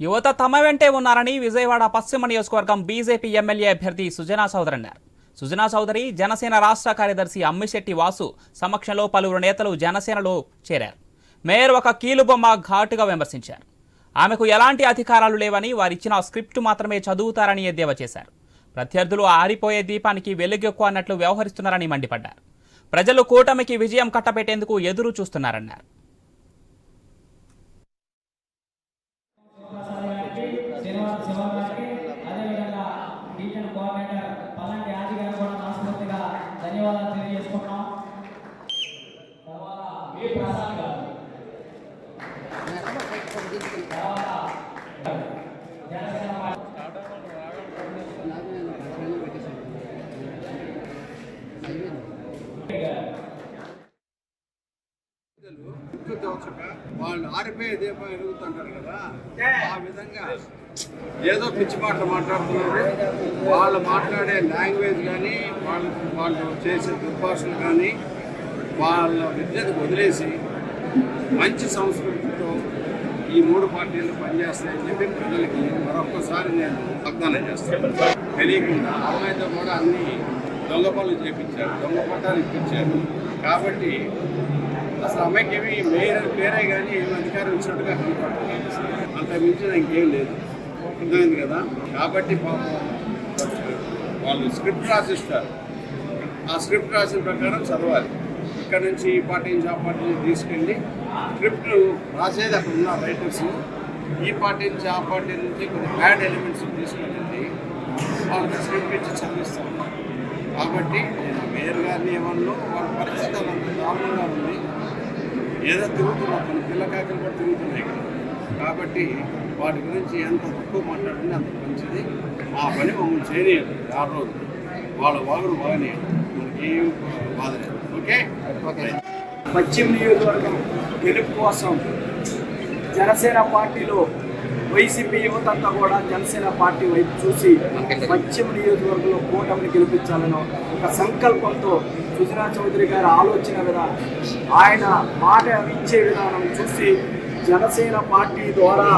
యువత తమ వెంటే ఉన్నారని విజయవాడ పశ్చిమ నియోజకవర్గం బీజేపీ ఎమ్మెల్యే అభ్యర్థి సుజనా చౌదరి అన్నారు. సుజనా చౌదరి జనసేన రాష్ట్ర కార్యదర్శి అమ్మిశెట్టి వాసు సమక్షంలో పలువురు నేతలు జనసేనలో చేరారు. మేయర్ ఒక కీలుబొమ్మ ఘాటుగా విమర్శించారు. ఆమెకు ఎలాంటి అధికారాలు లేవని వారిచ్చిన స్క్రిప్ట్ మాత్రమే చదువుతారని ఎద్దేవా చేశారు. ప్రత్యర్థులు ఆరిపోయే దీపానికి వెలుగెక్కువ అన్నట్లు వ్యవహరిస్తున్నారని మండిపడ్డారు. ప్రజలు కూటమికి విజయం కట్టబెట్టేందుకు ఎదురు చూస్తున్నారన్నారు. వాళ్ళు ఆరిపోయే దీపం ఎదుగుతుంటారు కదా. ఆ విధంగా ఏదో పిచ్చి మాటలు మాట్లాడుతున్నారు. వాళ్ళు మాట్లాడే లాంగ్వేజ్ కానీ వాళ్ళు వాళ్ళు చేసే దుర్భాషలు కానీ వాళ్ళ విద్యను వదిలేసి మంచి సంస్కృతితో ఈ మూడు పార్టీలు పనిచేస్తాయని చెప్పి ప్రజలకి మరొక్కసారి నేను వాగ్దానం చేస్తాను. తెలియకుండా అమ్మాయితో కూడా అన్ని దొంగ పనులు చేపించారు దొంగ పట్టాలు ఇప్పించారు. కాబట్టి అసలు అమ్మాయికి ఏమి మేయర్ పేరే కానీ ఏమి అధికారం ఇచ్చినట్టుగా కనపడుతుంది అంత మించిన ఇంకేం లేదు. అర్థమైంది కదా? కాబట్టి పాపం వాళ్ళు స్క్రిప్ట్ రాసిస్తారు. ఆ స్క్రిప్ట్ రాసిన ప్రకారం చదవాలి. ఇక్కడ నుంచి ఈ పార్టీ నుంచి ఆ పార్టీ నుంచి తీసుకెళ్ళి స్క్రిప్ట్ రాసేది అక్కడ ఉన్న రైటర్స్ ఈ పార్టీ నుంచి ఆ పార్టీ నుంచి కొన్ని బ్యాడ్ ఎలిమెంట్స్ తీసుకెళ్ళి వాళ్ళకి స్క్రిప్ట్ ఇచ్చి చదివిస్తాం కాబట్టి నేను మేయర్ గారిని ఏమన్నా వాళ్ళ పరిస్థితి అంత దారుణంగా ఉంది. ఏదో తిరుగుతున్నాం కొన్ని పిల్ల కాకలు కూడా తిరుగుతున్నాయి కాబట్టి వాటి గురించి ఎంత తక్కువ మాట్లాడితే అంత మంచిది. ఆ పని మమ్మల్ని చేయనియండి ఆరు రోజులు వాళ్ళ వాగుడు బాగనియండి. మనకి ఏం బాధ లేదు. ఓకే? ఓకే. పశ్చిమ నియోజకవర్గం గెలుపు కోసం జనసేన పార్టీలో వైసీపీ యువతంతా కూడా జనసేన పార్టీ వైపు చూసి పశ్చిమ నియోజకవర్గంలో కూటమిని గెలిపించాలని ఒక సంకల్పంతో సుజనా చౌదరి గారి ఆలోచన విధానం ఆయన మాట ఇచ్చే విధానం చూసి జనసేన పార్టీ ద్వారా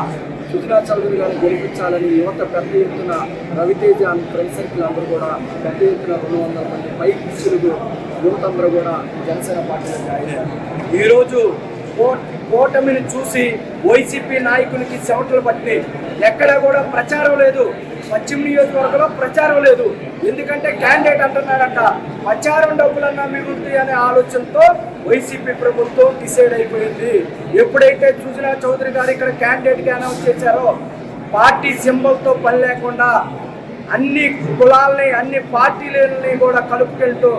సుజనా చౌదరి గారిని గెలిపించాలని యువత పెద్ద ఎత్తున రవితేజ అని ఫ్రెండ్ సర్కిల్ అందరూ కూడా పెద్ద ఎత్తున రెండు వందల మంది పైకి యువత అందరూ కూడా జనసేన పార్టీలో జాయిన్ ఈరోజు కూటమిని చూసి వైసీపీ నాయకునికి చెమటలు పట్టి ఎక్కడ కూడా ప్రచారం లేదు. పశ్చిమ నియోజకవర్గంలో ప్రచారం లేదు. ఎందుకంటే క్యాండిడేట్ అంటున్నాడంట ప్రచారం డబ్బులన్నా మిగులుతాయి అనే ఆలోచనతో వైసీపీ ప్రభుత్వం డిసైడ్ అయిపోయింది. ఎప్పుడైతే సుజనా చౌదరి గారు ఇక్కడ క్యాండిడేట్గా అనౌన్స్ చేశారో పార్టీ సింబల్తో పని లేకుండా అన్ని కులాలని అన్ని పార్టీలని కూడా కలుపుకెళ్తూ